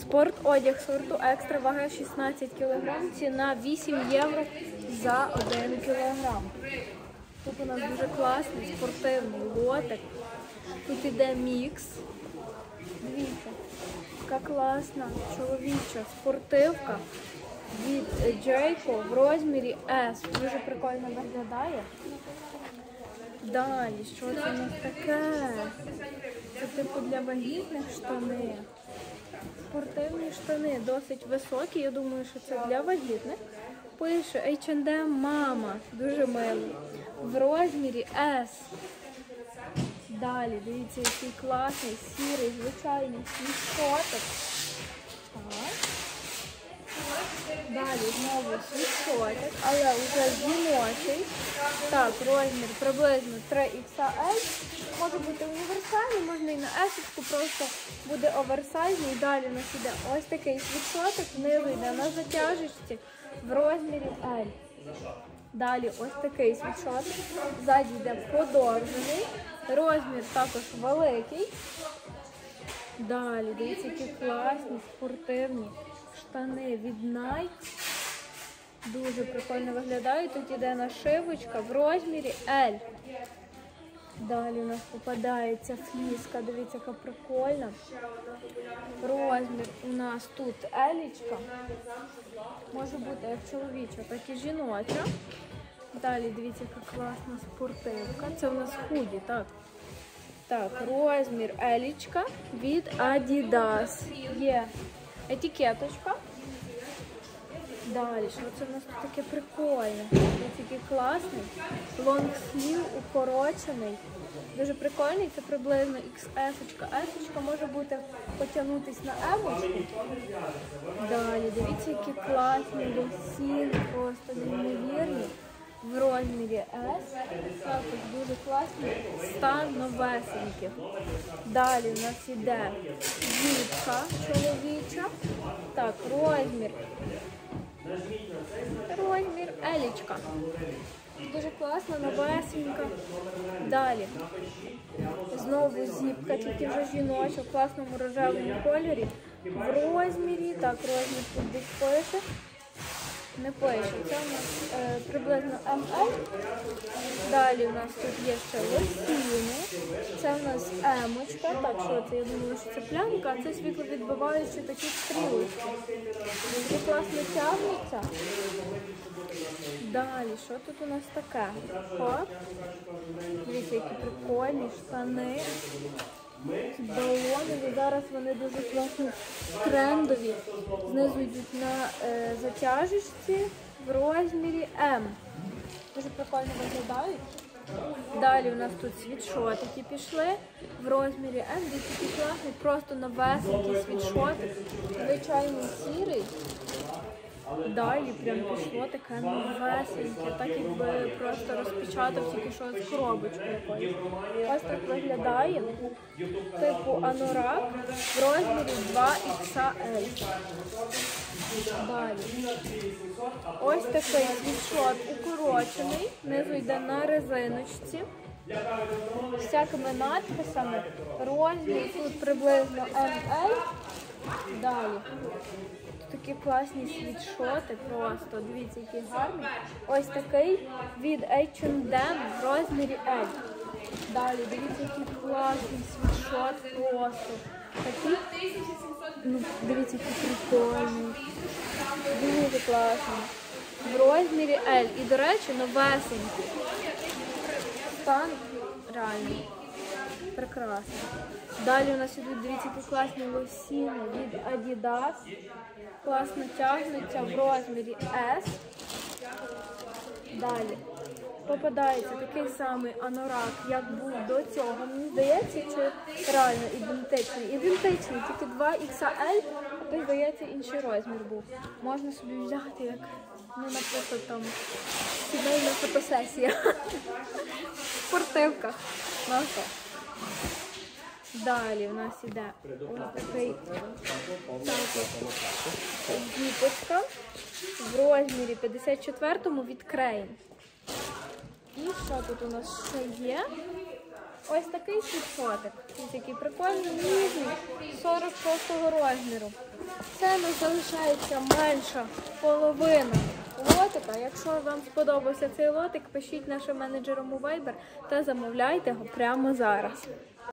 Спорт одяг сорту екстра вага 16 кг, ціна 8 євро за 1 кг. Тут у нас дуже класний спортивний лотик. Тут іде мікс. Дивіться, яка класна чоловіча спортивка від Джейко в розмірі S. Дуже прикольно виглядає. Далі, що це у нас таке? Це типу для вагітних штани. Спортивні штани досить високі. Я думаю, що це для вагітних. Пише H&M мама. Дуже милий. В розмірі S. Далі, дивіться, який класний, сірий, звичайний світшотик. Далі знову світшотик, але вже жіночий. Так, розмір приблизно 3XL. Може бути універсальний, можна і на есочку, просто буде оверсайзний. Далі у нас іде ось такий світшотик, знизу йде на затяжечці в розмірі L. Далі ось такий світшотик. Ззаді йде подовжений. Розмір також великий. Далі, дивіться, які класні, спортивні штани від Nike. Дуже прикольно виглядають. Тут іде нашивочка в розмірі L. Далі у нас попадається фліска. Дивіться, яка прикольна. Розмір у нас тут елічка. Може бути як чоловіча, так і жіноча. Далі дивіться, яка класна спортивка. Це у нас худі, так. Так, розмір елічка від Adidas. Є етикеточка. Далі, що це у нас тут таке прикольне? Ось такий класний. Лонгслів укорочений. Дуже прикольний, це приблизно XS. S може бути потягнутись на емочку. Далі, дивіться, які класні лосіни, просто неймовірні. S. Також дуже класні. Стан новесеньких. Далі у нас іде дітка чоловіча. Так, розмір. Розмір елічка. Дуже класна, новесенька. Далі. Знову зіпка, тільки вже жіноча, в класному рожевому кольорі. В розмірі. Так, розмір тут десь пише. Не пише. Це у нас е, приблизно МЛ. Далі у нас тут є ще лосіни. Це у нас емочка. Так, що це? Я думаю, що це плянка, а це світловідбиваючі такі стрілочки. Дуже класно тягнуться. Далі, що тут у нас таке? Хоп. Дивіться, які прикольні штани. Балонові. Зараз вони дуже класно трендові. Знизу йдуть на е, затяжечці в розмірі М. Дуже прикольно виглядають. Далі у нас тут світшотики пішли в розмірі М. Який класний, просто новесенький світшотик. Звичайний сірий. Далі прям пішло таке новесеньке, так якби просто розпечатав тільки що з коробочкою якоюсь. Ось так виглядає. Типу анорак в розмірі 2XL. Далі. Ось такий світшот укорочений, внизу йде на резиночці. Всякими надписами. Розмір тут приблизно ML. Далі. Такі класні світшоти просто. Дивіться, який гарний. Ось такий від H&M в розмірі L. Далі, дивіться, який класний світшот просто. Такий, ну, дивіться, який прикольний. Дуже класний. В розмірі L. І, до речі, новесенький. Стан реальний. Прекрасно. Далі у нас ідуть, дивіться, які класні лосіни від Adidas. Класно тягнуться в розмірі S. Далі попадається такий самий анорак, як був до цього. Мені здається, чи реально ідентичний. Ідентичний, тільки 2XL, а то, здається, інший розмір був. Можна собі взяти, як, ну, наприклад, там сімейна фотосесія. В спортивках. Ну? Далі у нас іде ось такий діпочка в розмірі 54-му від Крейн. І що тут у нас ще є? ось такий світшотик. Ось який прикольний, ніжний, 46 розміру. Це нас залишається менша половина лотика. Якщо вам сподобався цей лотик, пишіть нашим менеджерам у Viber та замовляйте його прямо зараз.